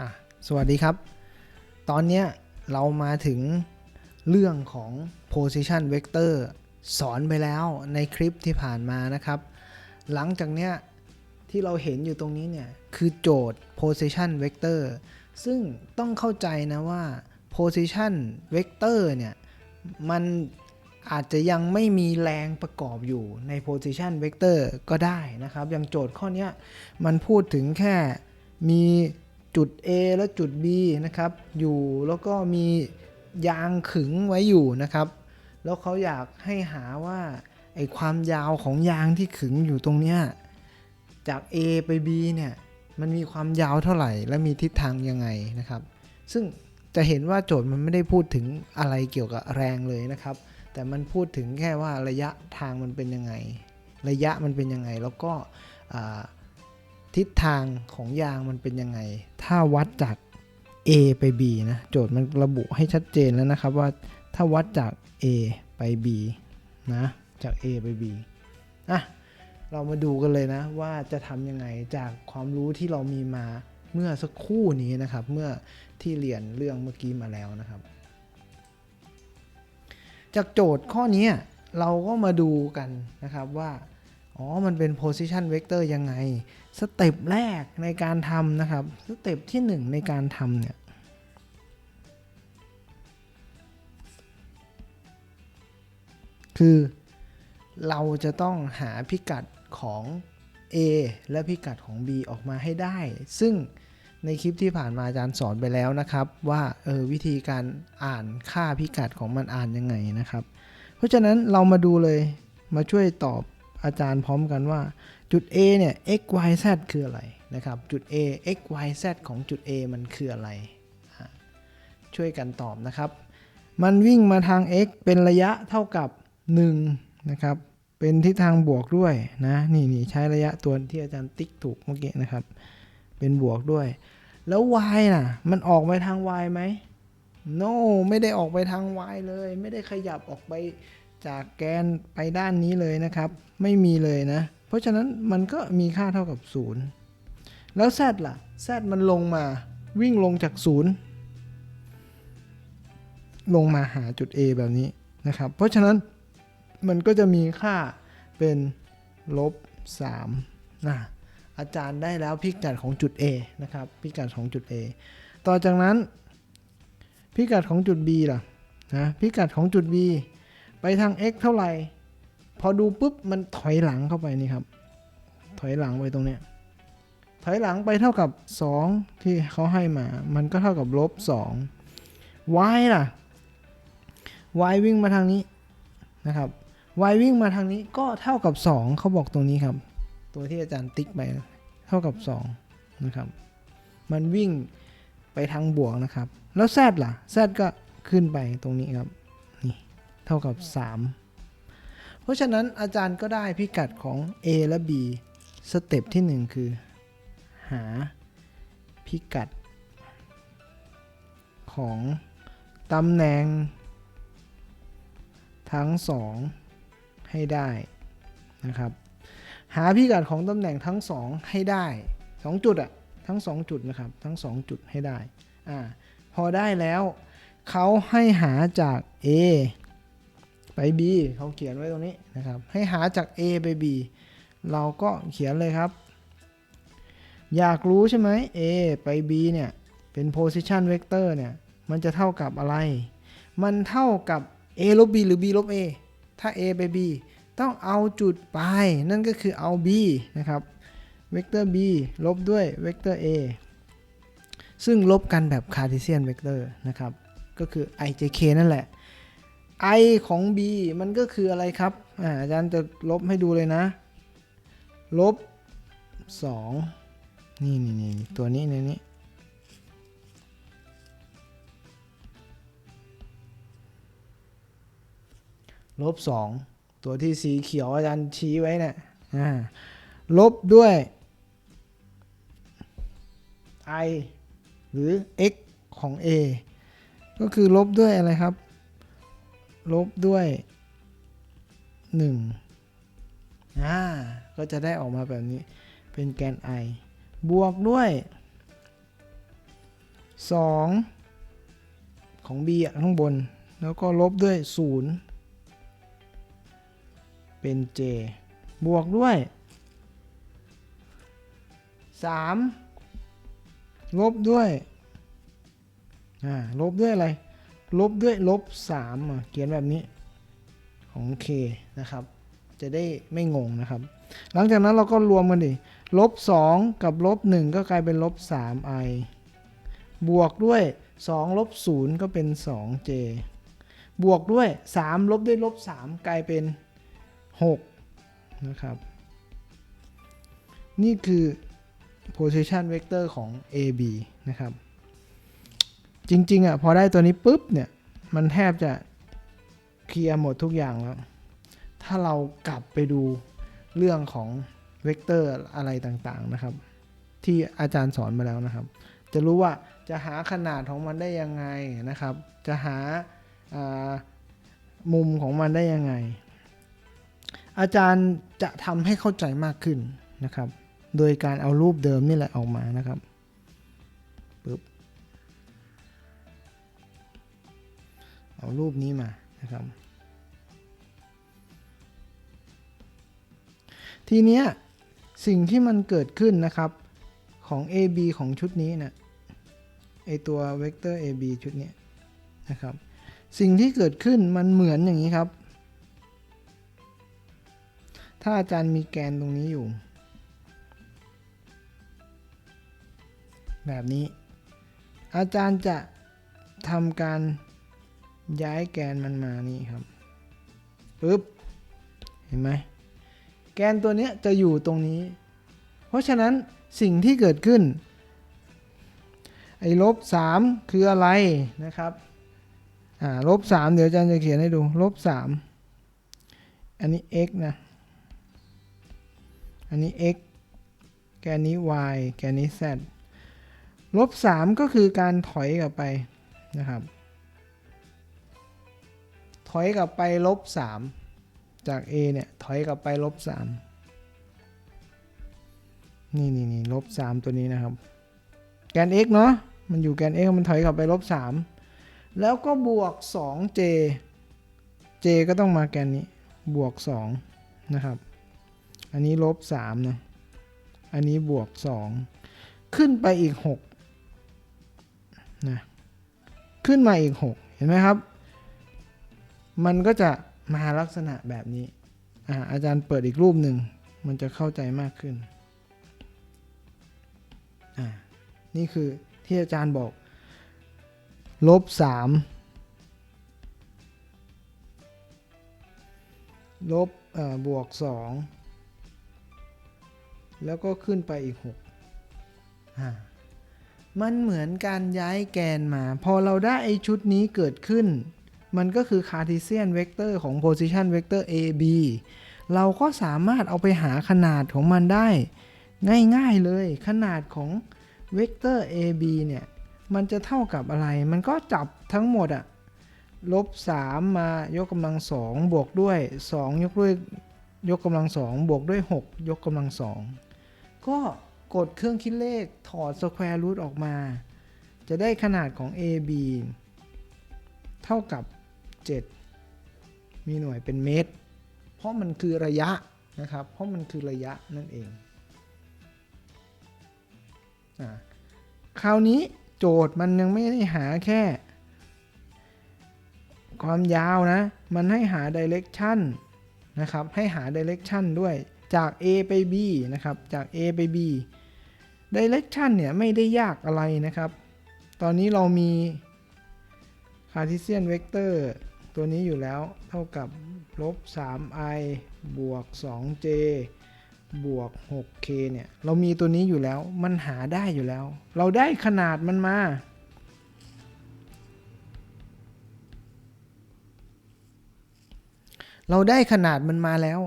อะสวัสดีครับ ตอนเนี้ยเรามาถึงเรื่องของ position vector สอนไปแล้วในคลิปที่ผ่านมานะครับ หลังจากเนี้ยที่เราเห็นอยู่ตรงนี้เนี่ย คือโจทย์ position vector ซึ่งต้องเข้าใจนะว่า position vector เนี่ยมันอาจจะยังไม่มีแรงประกอบอยู่ใน position vector ก็ได้นะครับ อย่างโจทย์ข้อนี้มันพูดถึงแค่มี จุด A และจุด B นะครับ อยู่แล้วก็มียางขึงไว้อยู่นะครับ แล้วเขาอยากให้หาว่าไอความยาวของยางที่ขึงอยู่ตรงเนี้ยจาก A ไป B เนี่ยมันมีความยาวเท่าไหร่ และมีทิศทางยังไงนะครับ ซึ่งจะเห็นว่าโจทย์มันไม่ได้พูดถึงอะไรเกี่ยวกับแรงเลยนะครับ แต่มันพูดถึงแค่ว่าระยะทางมันเป็นยังไง ระยะมันเป็นยังไง แล้วก็ ทิศทางของยางมันเป็นยังไง ถ้าวัดจาก A ไป B นะโจทย์มันระบุให้ชัดเจนแล้วนะครับว่าถ้าวัดจาก A ไป B นะจาก A ไป B อะเรามาดูกันเลยนะว่าจะทำยังไงจากความรู้ที่เรามีมาเมื่อสักครู่นี้นะครับ เมื่อที่เรียนเรื่องเมื่อกี้มาแล้วนะครับ จากโจทย์ข้อนี้เราก็มาดูกันนะครับว่า อ๋อ มันเป็น position vector ยังไง สเต็ปแรกในการทำนะครับ สเต็ปที่ 1 ในการทำเนี่ยคือเราจะต้องหาพิกัดของ A และพิกัดของ B ออกมาให้ได้ ซึ่งในคลิปที่ผ่านมาอาจารย์สอนไปแล้วนะครับ ว่าเออวิธีการอ่านค่าพิกัดของมันอ่านยังไงนะครับ เพราะฉะนั้นเรามาดูเลยมาช่วยตอบ อาจารย์พร้อมกันว่าจุด A เนี่ย x y z คืออะไรนะครับ จุด A x y z ของจุด A มันคืออะไร ช่วยกันตอบนะครับ มันวิ่งมาทาง x เป็นระยะเท่ากับ 1 นะครับ เป็นทิศทางบวกด้วยนะนี่นี่ใช้ระยะตัวที่อาจารย์ติ๊กถูกเมื่อกี้นะครับ เป็นบวกด้วย แล้ว y น่ะ มันออกไปทาง y ไหม no ไม่ได้ออกไปทาง y เลย ไม่ได้ขยับออกไป จากแกนไปด้านนี้เลยนะครับ ไม่มีเลยนะ เพราะฉะนั้นมันก็มีค่าเท่ากับ 0 แล้ว z ล่ะ z มันลงมาวิ่งลงจาก 0 ลงมาหาจุด A แบบนี้นะครับ เพราะฉะนั้นมันก็จะมีค่าเป็นลบ3นะอาจารย์ได้แล้วพิกัดของจุด A นะครับ พิกัดของจุด A ต่อจากนั้น พิกัดของจุด B ล่ะนะพิกัดของจุด B ไปทาง x เท่าไหร่ พอดูปุ๊บมันถอยหลังเข้าไปนี่ครับ ถอยหลังไปตรงเนี้ย ถอยหลังไปเท่ากับ 2 ที่เขาให้มา มันก็เท่ากับลบ2 y ล่ะ y วิ่งมาทางนี้นะครับ y วิ่งมาทางนี้ก็เท่ากับ 2 เขาบอกตรงนี้ครับ ตัวที่อาจารย์ติ๊กไปเท่ากับ 2 นะครับ มันวิ่งไปทางบวกนะครับ แล้ว z ล่ะ z ก็ขึ้นไปตรงนี้ครับ เท่ากับ 3 เพราะฉะนั้นอาจารย์ก็ได้พิกัดของ A และ B สเต็ปที่ 1 คือ หาพิกัด ของตำแหน่ง ทั้ง 2 ให้ได้นะครับ หาพิกัดของตำแหน่งทั้ง 2 ให้ได้ 2 จุดอะทั้ง 2 จุดนะครับ ทั้ง 2 จุดให้ได้อ่าพอได้แล้วเขาให้หาจาก A ไป B เขาเขียนไว้ตรงนี้นะครับ ให้หาจาก A ไป B เราก็เขียนเลยครับ อยากรู้ใช่ไหม A ไป B เนี่ย เป็น position vector เนี่ย มันจะเท่ากับอะไร มันเท่ากับ A ลบ B หรือ B ลบ A ถ้า A ไป B ต้องเอาจุดไปนั่นก็คือเอา B นะครับ เวกเตอร์ B ลบด้วยเวกเตอร์ A ซึ่งลบกันแบบ Cartesian vector นะครับ ก็คือ ijk นั่นแหละ i ของ b มันก็คืออะไรครับอาจารย์จะลบให้ดูเลยนะ ลบ 2 นี่นี่นี่ตัวนี้ในนี้ ลบ 2 ตัวที่สีเขียวอาจารย์ชี้ไว้เนี่ยลบด้วย i หรือ x ของ a ก็คือลบด้วยอะไรครับ ลบด้วย1อ่าก็จะได้ออกมาแบบนี้เป็นแกน i บวกด้วย 2 ของ b อะข้างบน แล้วก็ลบด้วย 0 เป็น j บวกด้วย 3 ลบด้วย อ่า ลบด้วยอะไร ลบด้วยลบ3อะเขียนแบบนี้ของ k นะครับ จะได้ไม่งงนะครับ หลังจากนั้นเราก็รวมกันดิลบ2กับลบ1ก็กลายเป็นลบ 3i บวกด้วย2ลบ0ก็เป็น 2j บวกด้วย 3 ลบด้วยลบ 3 กลายเป็น 6 นะครับ นี่คือ position vector ของ AB นะครับ จริงๆอะพอได้ตัวนี้ปุ๊บเนี่ยมันแทบจะเคลียร์หมดทุกอย่างแล้ว ถ้าเรากลับไปดูเรื่องของเวกเตอร์อะไรต่างๆนะครับ ที่อาจารย์สอนมาแล้วนะครับ จะรู้ว่าจะหาขนาดของมันได้ยังไงนะครับ จะหาามุมของมันได้ยังไง อาจารย์จะทำให้เข้าใจมากขึ้นนะครับ โดยการเอารูปเดิมนี่แหละออกมานะครับ เอารูปนี้มานะครับ ทีเนี้ยสิ่งที่มันเกิดขึ้นนะครับของ AB ของชุดนี้นะไอตัวเวกเตอร์ AB ชุดนี้นะครับ สิ่งที่เกิดขึ้นมันเหมือนอย่างนี้ครับ ถ้าอาจารย์มีแกนตรงนี้อยู่ แบบนี้ อาจารย์จะทำการ ย้ายแกนมันมานี่ครับปึ๊บเห็นไหมแกนตัวเนี้ยจะอยู่ตรงนี้ เพราะฉะนั้นสิ่งที่เกิดขึ้น ไอ้ลบ3คืออะไรนะครับอ่าลบ3เดี๋ยวอาจารย์จะเขียนให้ดูลบ3อันนี้ x นะ อันนี้ x แกนนี้ y แกนนี้ z ลบ3ก็คือการถอยกลับไปนะครับ อยกลับไปลบ3จาก a เนี่ย ถอยกลับไปลบ3นี่นี่นี่ลบ3ตัวนี้นะครับ แกน x เนาะมันอยู่แกน x มันถอยกลับไปลบ3แล้วก็บวก 2j j ก็ต้องมาแกนนี้ บวก 2 นะครับ อันนี้ลบ3นะอันนี้บวก 2 ขึ้นไปอีก6นะขึ้นมาอีก 6 เห็นไหมครับ มันก็จะมาลักษณะแบบนี้อ่าอาจารย์เปิดอีกรูปหนึ่งมันจะเข้าใจมากขึ้นอ่านี่คือที่อาจารย์บอก ลบสามลบบวกสองแล้วก็ขึ้นไปอีกหกอ่ามันเหมือนการย้ายแกนมา พอเราได้ไอชุดนี้เกิดขึ้น มันก็คือ Cartesian vector ของ position vector AB เราก็สามารถเอาไปหาขนาดของมันได้ ง่ายๆเลยขนาดของเวกเตอร์ AB เนี่ย มันจะเท่ากับอะไร มันก็จับทั้งหมดอะลบ 3 มายกกำลังสองบวกด้วย 2 ยกด้วยยกกำลังสองบวกด้วย 6 ยกกำลังสองก็กดเครื่องคิดเลขถอดสแควร์รูทออกมา จะได้ขนาดของ AB เท่ากับ 7 มีหน่วยเป็นเมตร เพราะมันคือระยะนะครับ เพราะมันคือระยะนั่นเองอคราวนี้โจทย์มันยังไม่ได้หาแค่ ความยาวนะ มันให้หา direction นะครับ ให้หา direction ด้วยจาก A ไป B นะครับ จาก A ไป B direction เนี่ยไม่ได้ยากอะไรนะครับ ตอนนี้เรามี Cartesian vector ตัวนี้อยู่แล้วเท่ากับลบ 3i บวก 2j บวก 6k เนี่ย เรามีตัวนี้อยู่แล้ว มันหาได้อยู่แล้ว เราได้ขนาดมันมา เราได้ขนาดมันมาแล้ว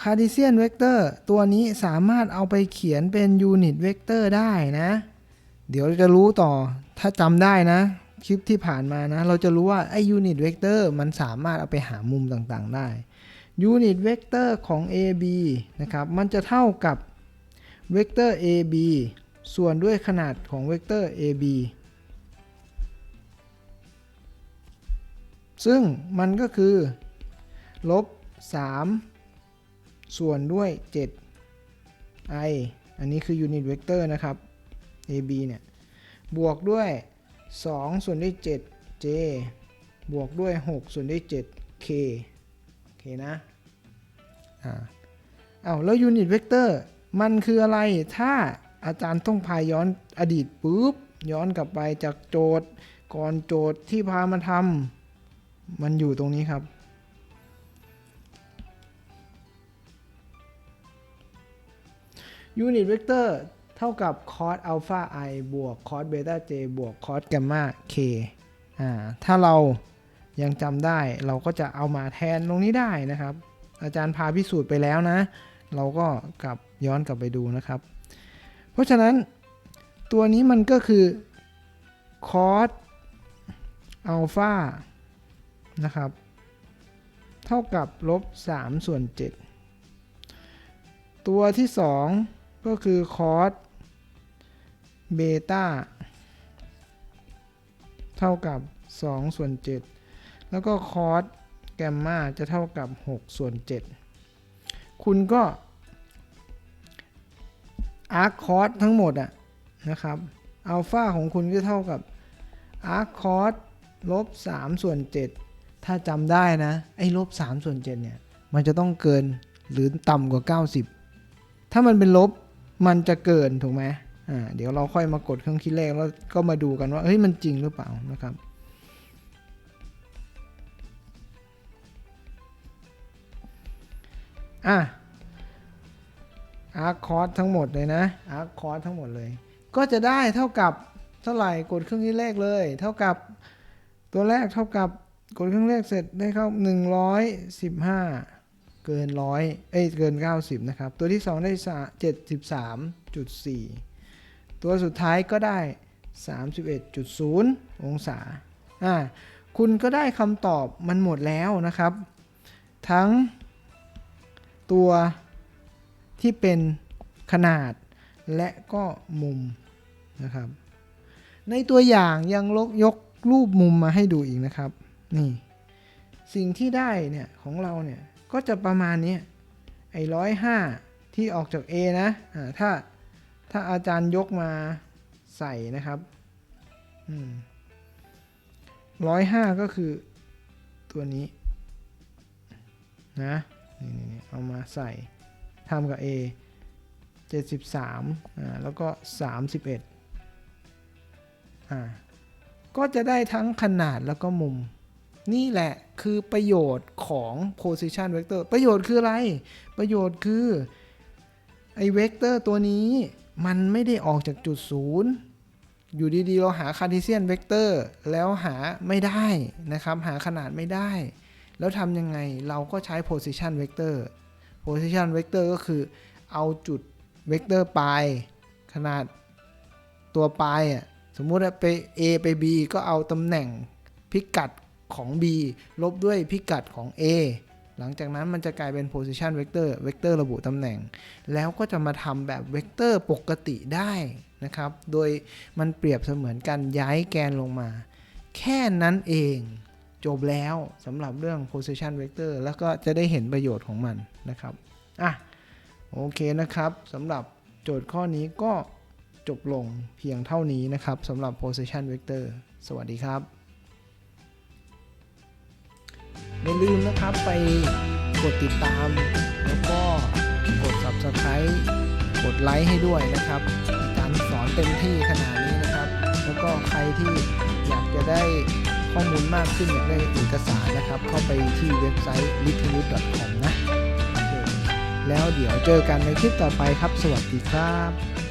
Cartesian vector ตัวนี้สามารถเอาไปเขียนเป็นยูนิตเวกเตอร์ได้นะ เดี๋ยวจะรู้ต่อ ถ้าจำได้นะ คลิปที่ผ่านมานะ เราจะรู้ว่าไอ้ยูนิตเวกเตอร์มันสามารถเอาไปหามุมต่างๆ ได้ยูนิตเวกเตอร์ของ AB นะครับ มันจะเท่ากับเวกเตอร์ AB ส่วนด้วยขนาดของเวกเตอร์ AB ซึ่งมันก็คือ ลบ 3 ส่วนด้วย 7 i อันนี้คือยูนิตเวกเตอร์นะครับ ab เนี่ย บวกด้วย 2 ส่วนด้วย 7 j บวกด้วย 6 ส่วนด้วย 7 k โอเคนะ อ่าเอาวแล้วยูนิตเวกเตอร์มันคืออะไร ถ้าอาจารย์ต้องพาย้อนอดีตปุ๊บ ย้อนกลับไปจากโจทย์ ก่อนโจทย์ที่พามาทำมันอยู่ตรงนี้ครับ ยูนิตเวกเตอร์ เท่ากับ cos alpha i บวก cos beta j บวก cos gamma k อ่าถ้าเรายังจำได้เราก็จะเอามาแทนตรงนี้ได้นะครับ อาจารย์พาพิสูจน์ไปแล้วนะ เราก็กลับย้อนกลับไปดูนะครับ เพราะฉะนั้นตัวนี้มันก็คือ cos alpha นะครับ เท่ากับลบ3ส่วน7ตัวที่ 2 ก็คือ cos เบต้าเท่ากับ 2 ส่วน 7 แล้วก็ cos gamma จะเท่ากับ 6 ส่วน 7 คุณก็ arc cos ทั้งหมดอะนะครับอัลฟาของคุณก็เท่ากับ arc cos ลบ3ส่วน 7 ถ้าจำได้นะ ไอ้ลบ3ส่วน 7 เนี่ย มันจะต้องเกินหรือต่ำกว่า 90 ถ้ามันเป็นลบมันจะเกินถูกไหม อ่าเดี๋ยวเราค่อยมากดเครื่องคิดเลขแล้วก็มาดูกันว่าเฮ้ยมันจริงหรือเปล่านะครับอะอาร์คอร์สทั้งหมดเลยนะอาร์คอร์สทั้งหมดเลย ก็จะได้เท่ากับเท่าไหร่กดเครื่องคิดเลขเลย เท่ากับตัวแรกเท่ากับกดเครื่องเลขเสร็จได้เข้า115 เกินร้อยเอ้ยเกิน 90 นะครับ ตัวที่ 2 ได้ 73.4 ตัวสุดท้ายก็ได้ 31.0 องศาอ่าคุณก็ได้คำตอบมันหมดแล้วนะครับ ทั้งตัวที่เป็นขนาดและก็มุมนะครับ ในตัวอย่างยังลกยกรูปมุมมาให้ดูอีกนะครับ นี่ สิ่งที่ได้เนี่ยของเราเนี่ยก็จะประมาณนี้ไอ้ร้อยห้าที่ออกจาก A นะอ่าถ้า ถ้าอาจารย์ยกมาใส่นะครับร้อยห้าก็คือตัวนี้ นะนี่ๆเอามาใส่ทำกับ A 73อ่าแล้วก็ 31อ่าก็จะได้ทั้งขนาดแล้วก็มุม นี่แหละคือประโยชน์ของ position vector ประโยชน์คืออะไร ประโยชน์คือ ไอ้ vector ตัวนี้ มันไม่ได้ออกจากจุดศูนย์อยู่ดีๆ เราหา Cartesian vector แล้วหาไม่ได้นะครับ หาขนาดไม่ได้ แล้วทำยังไงเราก็ใช้ position vector position vector ก็คือเอาจุดเวกเตอร์ปลายขนาดตัวปลายอะสมมุติไป A ไป B ก็เอาตำแหน่งพิกัดของ B ลบด้วยพิกัดของ A หลังจากนั้นมันจะกลายเป็น position vector เวกเตอร์ระบุตำแหน่ง แล้วก็จะมาทำแบบเวกเตอร์ปกติได้นะครับ โดยมันเปรียบเสมือนกันย้ายแกนลงมา แค่นั้นเองจบแล้วสำหรับเรื่อง position vector แล้วก็จะได้เห็นประโยชน์ของมันนะครับ อะ โอเคนะครับสำหรับโจทย์ข้อนี้ก็จบลงเพียงเท่านี้นะครับสำหรับ position vector สวัสดีครับ ไม่าลืมนะครับไปกดติดตาม แล้วก็กด subscribe กดไลค์ให้ด้วยนะครับอาจารย์สอนเต็มที่ขนาดนี้นะครับ แล้วก็ใครที่อยากจะได้ข้อมูลมากขึ้นอยากได้เอกสารนะครับ เข้าไปที่เว็บไซต์ l i t t l e c o m นะแล้วเดี๋ยวเจอกันในคลิปต่อไปครับ สวัสดีครับ